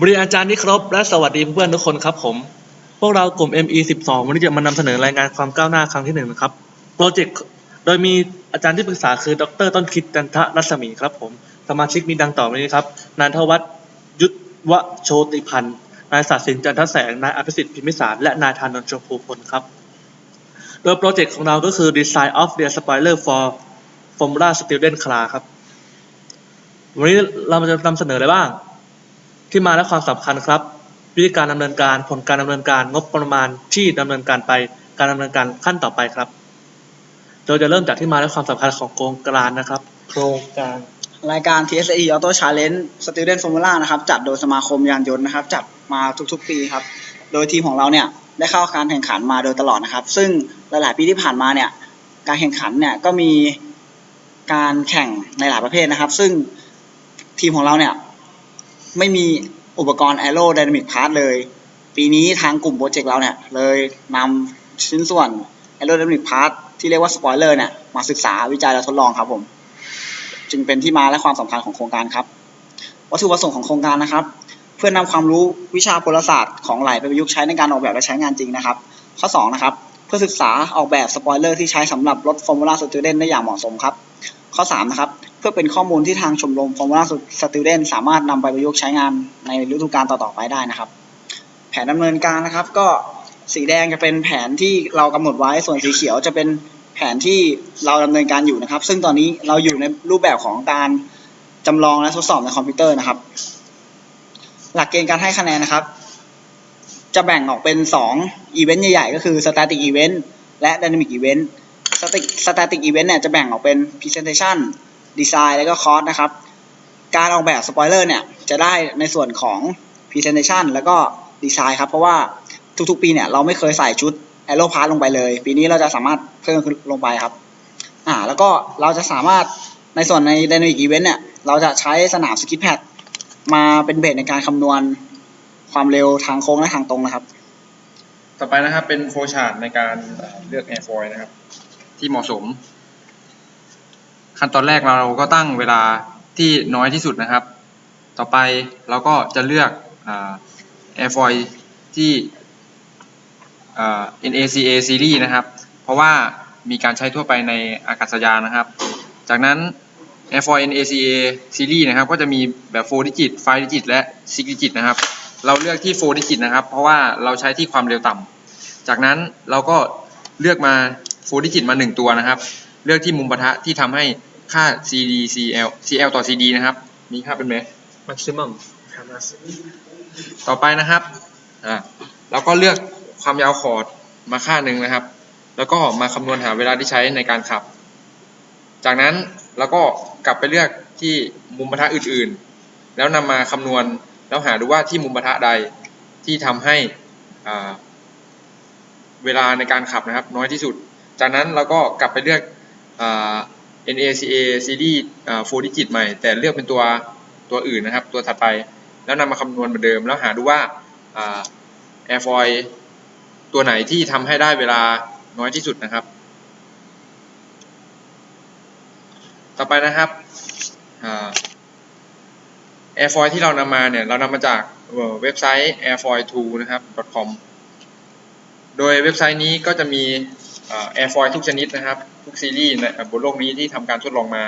บริอาจารย์ที่เคารพและสวัสดีเพื่อนทุกคนครับผม พวกเรากลุ่ม ME 12 วันนี้จะมานำเสนอรายงานความก้าวหน้าครั้งที่หนึ่งนะครับโปรเจกต์โดยมีอาจารย์ที่ปรึกษาคือ ดร ต้นคิดจันทะรัศมีครับผม สมาชิกมีดังต่อไปนี้ครับ นายทวัฒยุทธวโชติพันธ์ นายศาสินจันทแสง นายอภิสิทธิ์พิมิสาร และนายธานนท์ชมพูพลครับ โดยโปรเจกต์ของเราก็คือ Design of the Spoiler for Formula Student Class ครับ วันนี้เราจะนำเสนออะไรบ้าง ที่มาและความสำคัญครับ วิธีการดำเนินการผลการดำเนินการงบประมาณที่ดำเนินการไปการดำเนินการขั้นต่อไปครับโดยจะเริ่มจากที่มาและความสำคัญของโครงการนะครับ โครงการรายการ TSE Auto Challenge Student Formula นะครับ จัดโดยสมาคมยานยนต์นะครับ จัดมาทุกๆ ปีครับ โดยทีมของเราเนี่ยได้เข้าการแข่งขันมาโดยตลอดนะครับ ซึ่งหลาย ๆ ปีที่ผ่านมาเนี่ย การแข่งขันเนี่ยก็มีการแข่งในหลายประเภทนะครับ ซึ่งทีมของเราเนี่ย ไม่มีอุปกรณ์ Aero Dynamic Part เลย ปีนี้ทางกลุ่มโปรเจกต์เราเนี่ย เลยนำชิ้นส่วน Aero Dynamic Part ที่เรียกว่า Spoiler เนี่ย มาศึกษาวิจัยและทดลองครับผม จึงเป็นที่มาและความสำคัญของโครงการครับ วัตถุประสงค์ของโครงการนะครับ เพื่อนำความรู้วิชาพลศาสตร์ของไหลไปประยุกต์ใช้ในการออกแบบและใช้งานจริงนะครับ ข้อ 2 นะครับ เพื่อศึกษาออกแบบสปอยเลอร์ที่ใช้สำหรับรถ Formula Student ได้อย่างเหมาะสมครับ ข้อ 3 นะครับ เพื่อเป็นข้อมูลที่ทางชมรม Formula Student สามารถนำไปประยุกต์ใช้งานในฤดูกาลต่อๆไปได้นะครับ แผนดำเนินการนะครับ ก็สีแดงจะเป็นแผนที่เรากำหนดไว้ส่วนสีเขียวจะเป็นแผนที่เราดำเนินการอยู่นะครับ ซึ่งตอนนี้เราอยู่ในรูปแบบของการจำลองและทดสอบในคอมพิวเตอร์นะครับ หลักเกณฑ์การให้คะแนนนะครับ จะแบ่งออกเป็น2อีเวนต์ใหญ่ๆ ก็คือ Static Event และ Dynamic Event Static Static Event เนี่ยจะแบ่งออกเป็น Presentation Design แล้วก็ Cost นะครับ การออกแบบสปอยเลอร์เนี่ยจะได้ในส่วนของ Presentation แล้วก็ Design ครับ เพราะว่าทุกๆ ปีเนี่ยเราไม่เคยใส่ชุด Aero Part ลงไปเลย ปีนี้เราจะสามารถเพิ่มลงไปครับอ่าแล้วก็เราจะสามารถในส่วนใน Dynamic Event เนี่ยเราจะใช้สนาม Skid Pad มาเป็นเบสในการคำนวณความเร็วทางโค้งและทางตรงนะครับ ต่อไปนะครับเป็นโฟชาร์ตในการเอ่อเลือกแอร์ฟอยนะครับ ที่เหมาะสม ขั้นตอนแรกเราก็ตั้งเวลาที่น้อยที่สุดนะครับ ต่อไปเราก็จะเลือกแอร์ฟอยที่ NACA series นะครับ เพราะว่ามีการใช้ทั่วไปในอากาศยานนะครับ จากนั้น Air f o r NACA series นะครับ ก็จะมีแบบ4 digit 5 digit และ6 digit นะครับ เราเลือกที่4 digit นะครับ เพราะว่าเราใช้ที่ความเร็วต่ำ จากนั้นเราก็เลือกมา4 digit มา 1 ตัวนะครับ เลือกที่มุมปะทะที่ทำให้ ค่า CD CL CL ต่อ CD นะครับ มีค่าเป็นไหม maximum ต่อไปนะครับ อ่าเราก็เลือกความยาวคอร์ดมาค่าหนึ่งนะครับ แล้วก็มาคำนวณหาเวลาที่ใช้ในการขับ จากนั้นเราก็กลับไปเลือกที่มุมปะทะอื่นๆ แล้วนำมาคำนวณแล้วหาดูว่าที่มุมปะทะใดที่ทำให้อ่าเวลาในการขับนะครับ น้อยที่สุด จากนั้นเราก็กลับไปเลือก NACA CD อ่า4 digit ใหม่ แต่เลือกเป็นตัวตัวอื่นนะครับ ตัวถัดไป แล้วนำมาคำนวณเหมือนเดิม แล้วหาดูว่าอ่า airfoil ตัวไหนที่ทำให้ได้เวลาน้อยที่สุดนะครับ ต่อไปนะครับแอ่า airfoil ที่เรานำมาเนี่ย เรานำมาจากเอ่อเว็บไซต์ airfoil2 นะครับ .com โดยเว็บไซต์นี้ก็จะมี แอ่า airfoil ทุกชนิดนะครับ ทุกซีรีส์ในบนโลกนี้ที่ทำการทดลองมา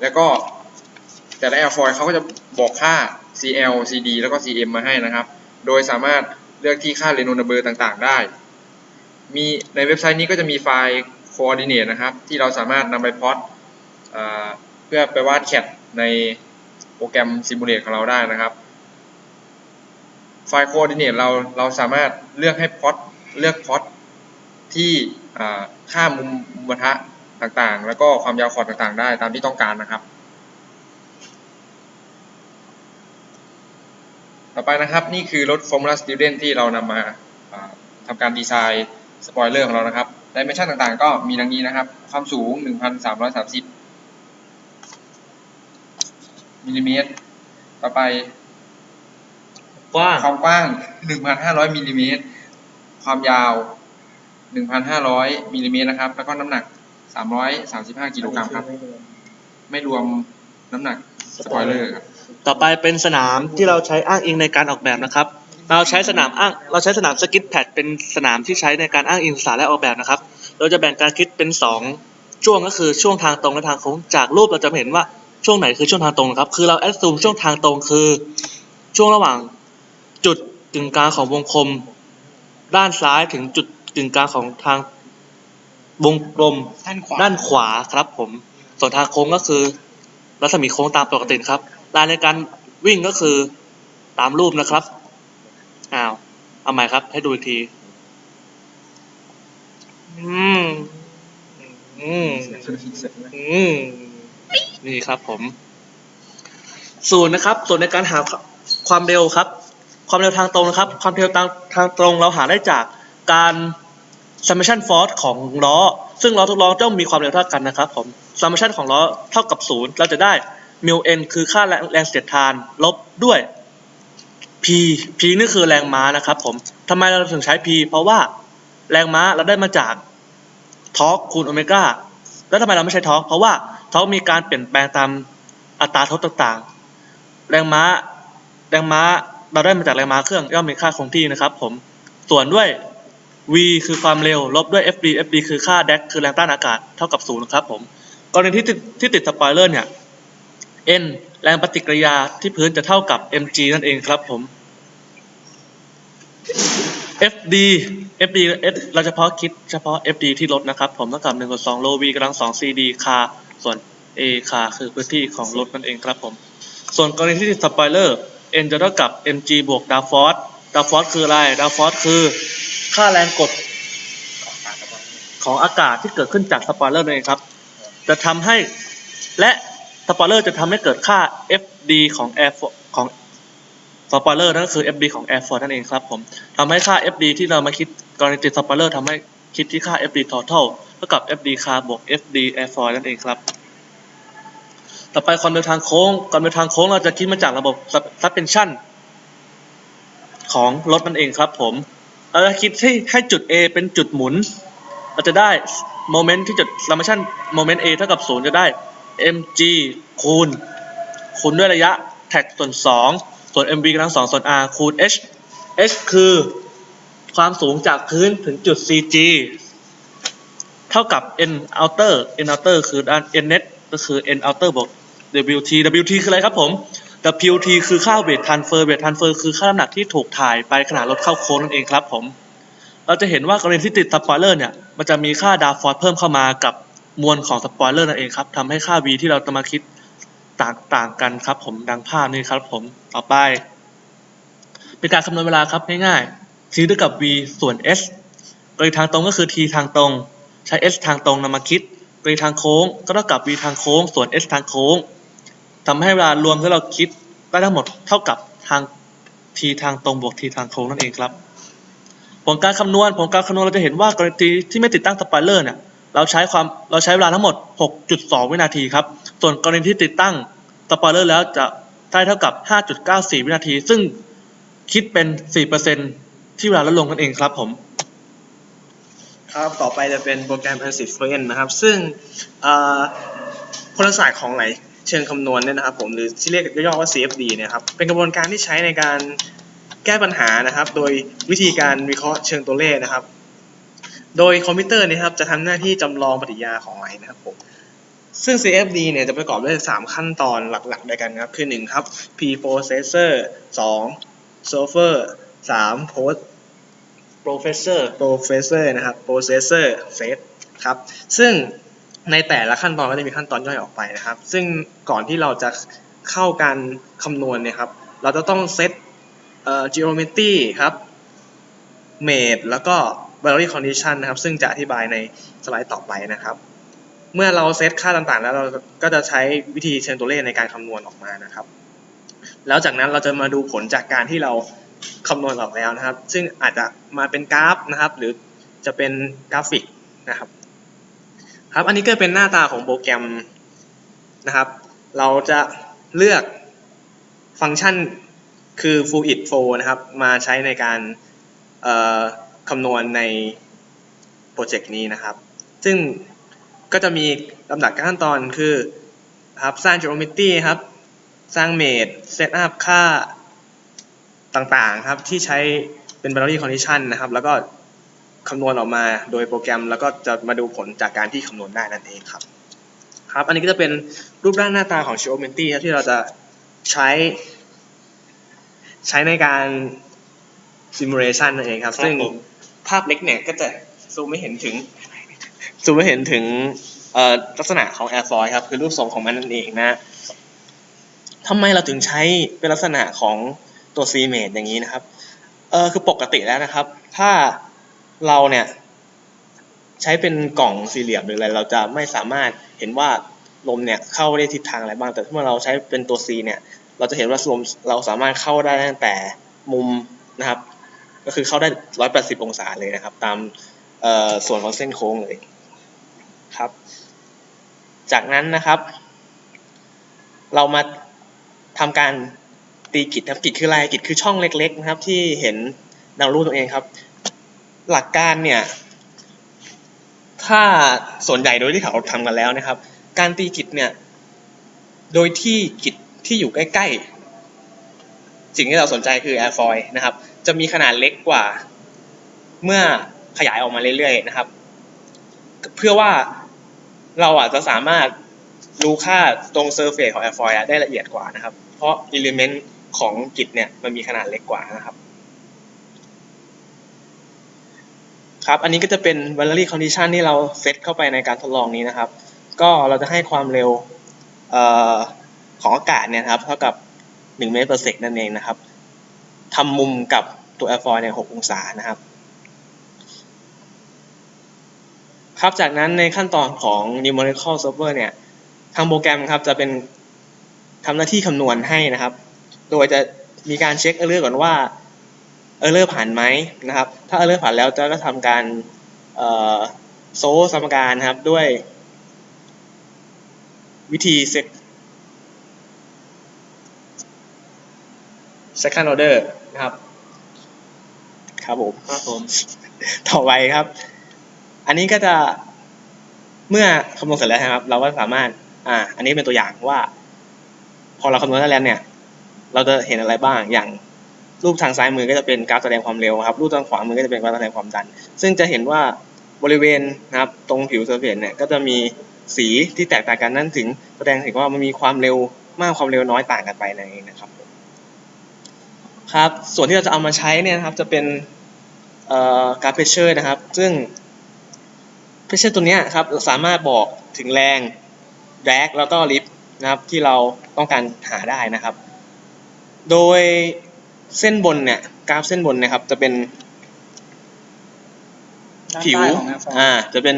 แล้วก็แต่ละ airfoil เขาก็จะบอกค่า CL CD แล้วก็ CM มาให้นะครับ โดยสามารถเลือกที่ค่าเรโนนัมเบอร์ต่างๆ ได้ มีในเว็บไซต์นี้ก็จะมีไฟล์ coordinate นะครับ ที่เราสามารถนำไปพอตอ่าเพื่อไปวาดแคดในโปรแกรม Simulate ของเราได้นะครับ ไฟล์ coordinate เราเราสามารถเลือกให้พอตเลือกพอตที่ ค่ามุมมุมปะทะต่างๆ แล้วก็ความยาวคอร์ดต่างๆ ได้ตามที่ต้องการนะครับ ต่อไปนะครับนี่คือรถ Formula Student ที่เรานำมาอ่าทำการดีไซน์สปอยเลอร์ของเรานะครับดิเมนชันต่างๆ ก็มีดังนี้นะครับ ความสูง 1,330มิลลิเมตร ต่อไป กว้าง ความกว้าง 1,500มิลลิเมตร ความยาว 1,500มิลลิเมตรนะครับ แล้วก็น้ำหนัก 335กิโลกรัมครับ ไม่รวมน้ำหนักสปอยเลอร์ครับ ต่อไปเป็นสนามที่เราใช้อ้างอิงในการออกแบบนะครับ เราใช้สนามอ้าง เราใช้สนามสกิทแพดเป็นสนามที่ใช้ในการอ้างอิงสารและออกแบบนะครับ เราจะแบ่งการคิดเป็นสองช่วงก็คือช่วงทางตรงและทางโค้ง จากรูปเราจะเห็นว่าช่วงไหนคือช่วงทางตรงนะครับ คือเราแอดซูมช่วงทางตรงคือ ช่วงระหว่างจุดกึ่งกลางของวงกลม ด้านซ้ายถึงจุด กึ่งกลางของทางวงกลมด้านขวาด้านขวาครับ ผมส่วนทางโค้งก็คือ รัศมีโค้งตามปกติครับลายในการวิ่งก็คือตามรูปนะครับอ้าวเอาใหม่ครับ ให้ดูอีกที อืมอืมอืมนี่ครับ ผมส่วนนะครับ ส่วนในการหาความเร็วครับ ความเร็วทางตรงนะครับ ความเร็วทางทางตรงเราหาได้จาก การ summation force ของล้อ ซึ่งล้อทุกล้อต้องมีความเร็วเท่ากันนะครับผม summation ของล้อเท่ากับศูนย์เราจะได้ mu n คือค่าแรงแรงเสียดทานลบด้วย p p นี่คือแรงม้านะครับผมทำไมเราถึงใช้ p เพราะว่าแรงม้าเราได้มาจากทอร์กคูณโอเมก้าแล้วทำไมเราไม่ใช้ทอร์กเพราะว่าทอร์กมีการเปลี่ยนแปลงตามอัตราทดต่างๆ แรงม้า แรงม้า เราได้มาจากแรงม้าเครื่องย่อมมีค่าคงที่นะครับผม ส่วนด้วย v คือความเร็ว ลบด้วย fd fd คือค่า d ดคือแรงต้านอากาศเท่ากับศูนย์ครับผมกรณีที่ติดที่ติดสปอยเลอร์เนี่ย n แรงปฏิกิริยาที่พื้นจะเท่ากับ mg นั่นเองครับผม fd fd เราเฉพาะคิดเฉพาะ fd ที่ลดนะครับผมเท่ากับ1ส่วน2 low v กำลัง2 cd คาส่วน a คาคือพื้นที่ของรถนั่นเองครับผม ส่วนกรณีที่ติดสปอยเลอร์ n จะเท่ากับ mg บวกดาวฟอร์สดาวฟอร์สคืออะไรดาวฟอร์สคือ ค่าแรงกดของอากาศที่เกิดขึ้นจากสปอยเลอร์นั่นเองครับ จะทำให้และสปอยเลอร์จะทำให้เกิดค่า FD ของ Air Force ของสปอยเลอร์นั่นก็คือ FD ของ Air Force นั่นเองครับผมทำให้ค่า FD ที่เรามาคิดกรณีติดสปอยเลอร์ทำให้คิดที่ค่า FD total เท่ากับ FD คาบวก FD Air Force นั่นเองครับ ต่อไปความเร็วทางโค้งความเร็วทางโค้งเราจะคิดมาจากระบบ suspension ของรถนั่นเองครับผม เราจะคิดให้ให้จุด A เป็นจุดหมุน เราจะได้โมเมนต์ที่จุด summation โมเมนต์ A เท่ากับ0จะได้ mg คูณ คูณด้วยระยะแท็กส่วน 2 ส่วน mv กำลัง2ส่วน r คูณ h h คือความสูงจากพื้นถึงจุด cg เท่ากับ n outer n outer คือด้าน n net ก็คือ n outer บวก wt wt คืออะไรครับผม wt คือค่า weight transfer weight transfer คือค่าน้ำหนักที่ถูกถ่ายไปขณะรถเข้าโค้งนั่นเองครับผม เราจะเห็นว่ากรณีที่ติดสปอยเลอร์เนี่ย มันจะมีค่าดาวฟอร์เพิ่มเข้ามากับมวลของสปอยเลอร์นั่นเองครับทำให้ค่า v ที่เราจะมาคิดต่างต่างกันครับ ผมดังภาพนี้ครับผมต่อไป เป็นการคำนวณเวลาครับง่ายๆ t เท่ากับ v ส่วน s กรณีทางตรงก็คือ t ทางตรง ใช้ s ทางตรงนำมาคิดกรณีทางโค้งก็เท่ากับ v ทางโค้งส่วน s ทางโค้ง ทำให้เวลารวมที่เราคิดได้ทั้งหมดเท่ากับทาง t ทางตรงบวก t ทางโค้งนั่นเองครับผลการคำนวณผลการคำนวณเราจะเห็นว่ากรณีที่ไม่ติดตั้งสปอยเลอร์เนี่ยเราใช้ความเราใช้เวลาทั้งหมด 6.2 วินาทีครับ ส่วนกรณีที่ติดตั้งสปอยเลอร์แล้วจะได้เท่ากับ 5.94 วินาที ซึ่งคิดเป็น 4%ที่เวลาลดลงนั่นเองครับผม ครับต่อไปจะเป็นโปรแกรม Passive Fluent นะครับ ซึ่งเอ่อพลศาสตร์ของไหล เชิงคำนวณเนี่ยนะครับผมหรือที่เรียกย่อๆว่า CFD เนี่ยครับเป็นกระบวนการที่ใช้ในการแก้ปัญหานะครับ โดยวิธีการวิเคราะห์เชิงตัวเลขนะครับ โดยคอมพิวเตอร์เนยครับจะทำหน้าที่จำลองปฏิกิริยาของไหลนะครับผมซึ่ง CFD เนี่ยจะประกอบด้วย 3 ขั้นตอนหลักๆด้วยกันครับ คือ 1 ครับ Pre-processor 2 Solver 3 Post professor processor นะครับ processor set ครับ ซึ่ง ในแต่ละขั้นตอนก็จะมีขั้นตอนย่อยออกไปนะครับ ซึ่งก่อนที่เราจะเข้าการคำนวณเนี่ยครับ เราจะต้องเซตเอ่อ geometry ครับ mate แล้วก็ boundary condition นะครับ ซึ่งจะอธิบายในสไลด์ต่อไปนะครับ เมื่อเราเซตค่าต่างๆ แล้วเราก็จะใช้วิธีเชิงตัวเลขในการคำนวณออกมานะครับ แล้วจากนั้นเราจะมาดูผลจากการที่เราคำนวณออกแล้วนะครับ ซึ่งอาจจะมาเป็นกราฟนะครับ หรือจะเป็นกราฟิกนะครับ ครับ อันนี้ก็เป็นหน้าตาของโปรแกรมนะครับ เราจะเลือกฟังก์ชันคือ fluid flow นะครับ มาใช้ในการคำนวณในโปรเจกต์นี้นะครับ ซึ่งก็จะมีลำดับขั้นตอนคือครับสร้าง geometry ครับ สร้างเมดเซตอัพค่าต่างๆครับ ที่ใช้เป็น binary condition นะครับ แล้วก็ คำนวณออกมาโดยโปรแกรมแล้วก็จะมาดูผลจากการที่คำนวณได้นั่นเองครับ ครับ อันนี้ก็จะเป็นรูปร่างหน้าตาของ Geometry ครับที่เราจะใช้ ใช้ในการ simulation นั่นเองครับครับซึ่งผมภาพเล็กเนี่ยก็จะซูมไม่เห็นถึงซูมไม่เห็นถึงเอ่อลักษณะของ airfoil ครับ คือรูปทรงของมันนั่นเองนะทำไมเราถึงใช้เป็นลักษณะของตัว c m a t e อย่างนี้นะครับเออคือปกติแล้วนะครับ ถ้า เราเนี่ย ใช้เป็นกล่องสี่เหลี่ยมหรืออะไร เราจะไม่สามารถเห็นว่าลมเนี่ยเข้าได้ทิศทางอะไรบ้าง แต่ถ้าเมื่อเราใช้เป็นตัว C เนี่ย เราจะเห็นว่าลมเราสามารถเข้าได้ตั้งแต่มุมนะครับ ก็คือเข้าได้ร้อยแปดสิบองศาเลยนะครับ ตามส่วนของเส้นโค้งเลยครับ จากนั้นนะครับ เรามาทำการตีกิจครับกิจคืออะไรกิจคือช่องเล็ก ๆ นะครับ ที่เห็นดังรูปตัวเองครับ หลักการเนี่ย ถ้าส่วนใหญ่โดยที่เขาทำกันแล้วนะครับ การตีกิจเนี่ย โดยที่กิจที่อยู่ใกล้ๆ สิ่งที่เราสนใจคือ airfoil นะครับ จะมีขนาดเล็กกว่า เมื่อขยายออกมาเรื่อยๆนะครับ เพื่อว่าเราอาจจะสามารถรู้ค่าตรง surface ของ airfoil อะได้ละเอียดกว่านะครับ เพราะ element ของกิจเนี่ยมันมีขนาดเล็กกว่านะครับ ครับ อันนี้ก็จะเป็น binary condition ที่เราเซตเข้าไปในการทดลองนี้นะครับ ก็เราจะให้ความเร็วออของอากาศเนี่ยครับเท่ากับ1เมตร per sec นั่นเองนะครับทำมุมกับตัว airfoil เนี่ย6องศานะครับ ครับจากนั้นในขั้นตอนของ numerical solver เนี่ย ทางโปรแกรมครับจะเป็นทำหน้าที่คำนวณให้นะครับ โดยจะมีการเช็คเร์เลอร์ก่อนว่า เออร์เลอร์ผ่านไหมนะครับ ถ้าเออร์เลอร์ผ่านแล้วจะก็ทำการเอ่อโซสมการนะครับด้วย วิธีเซ็ต second order นะครับ ครับผมครับผม ต่อไปครับ อันนี้ก็จะเมื่อคำนวณเสร็จแล้วนะครับ เราก็สามารถ อ่า อันนี้เป็นตัวอย่างว่า พอเราคำนวณได้แล้วเนี่ย เราจะเห็นอะไรบ้างอย่าง รูปทางซ้ายมือก็จะเป็นกราฟแสดงความเร็วครับ รูปทางขวามือก็จะเป็นกราฟแสดงความดัน ซึ่งจะเห็นว่าบริเวณนะครับตรงผิวเซอร์เฟซเนี่ยก็จะมีสีที่แตกต่างกันนั่นถึงแสดงถึงว่ามันมีความเร็วมากความเร็วน้อยต่างกันไปนั่นเองนะครับ ครับ ส่วนที่เราจะเอามาใช้เนี่ยครับจะเป็นการเพชเชอร์นะครับ ซึ่งเพชเชอร์ตัวนี้ครับสามารถบอกถึงแรงแรกแล้วก็ลิฟต์นะครับที่เราต้องการหาได้นะครับ โดย เส้นบนเนี่ยกราฟเส้นบนเนะครับ จะเป็นด้านผิวใต้ของ airfoil อ่า จะเป็น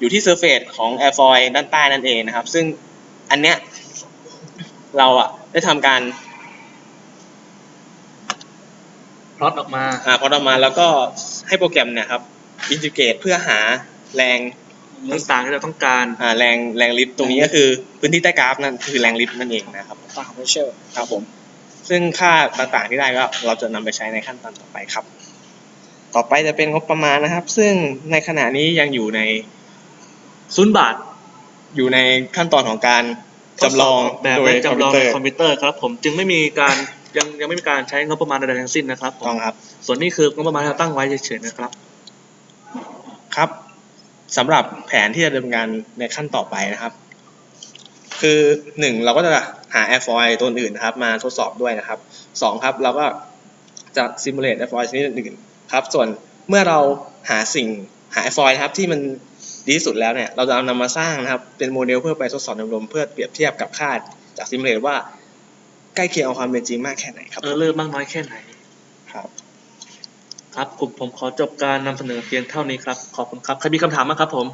อยู่ที่เซอร์เฟซของแอร์ฟอยด้านใต้นั่นเองนะครับ ซึ่งอันเนี้ยเราอะได้ทำการพลอตออกมา อ่าพอออกมาแล้วก็ให้โปรแกรมเนี่ยครับอินทิเกรตเพื่อหาแรงต่างๆที่เราต้องการ อ่าแรงแรงลิฟต์ตรงนี้ก็คือพื้นที่ใต้กราฟนั่นคือแรงลิฟต์นั่นเองนะครับต่างของ pressure ครับผม ซึ่งค่าต่างๆที่ได้ก็เราจะนำไปใช้ในขั้นตอนต่อไปครับ ต่อไปจะเป็นงบประมาณนะครับ ซึ่งในขณะนี้ยังอยู่ในศูนย์บาท อยู่ในขั้นตอนของการจำลองแบบโดยไม่จำลองคอมพิวเตอในร์คอมพิวเตอร์ครับ ผมจึงไม่มีการยังยังไม่มีการใช้งบประมาณใดๆทั้งสิ้นนะครับผมต้องครับ ส่วนนี้คืองบประมาณที่เราตั้งไว้เฉยๆนะครับ ครับสำหรับแผนที่จะดำเนินการในขั้นต่อไปนะครับ คือหนึ่งเราก็จะหา airfoil ตัวอื่นนะครับ มาทดสอบด้วยนะครับสองครับเราก็จะ simulate airfoil ชนิดอื่นๆครับ ส่วนเมื่อเราหาสิ่งหา airfoil นะครับที่มันดีที่สุดแล้วเนี่ยเราจะเอานำมาสร้างนะครับ เป็นโมเดลเพื่อไปทดสอบในลมเพื่อเปรียบเทียบกับค่าจาก simulate ว่าใกล้เคียงเอาความเป็นจริงมากแค่ไหนครับเออเลอร์มากน้อยแค่ไหนครับครับผมผมขอจบการนำเสนอเพียงเท่านี้ครับขอบคุณครับใครมีคำถามไหมครับผม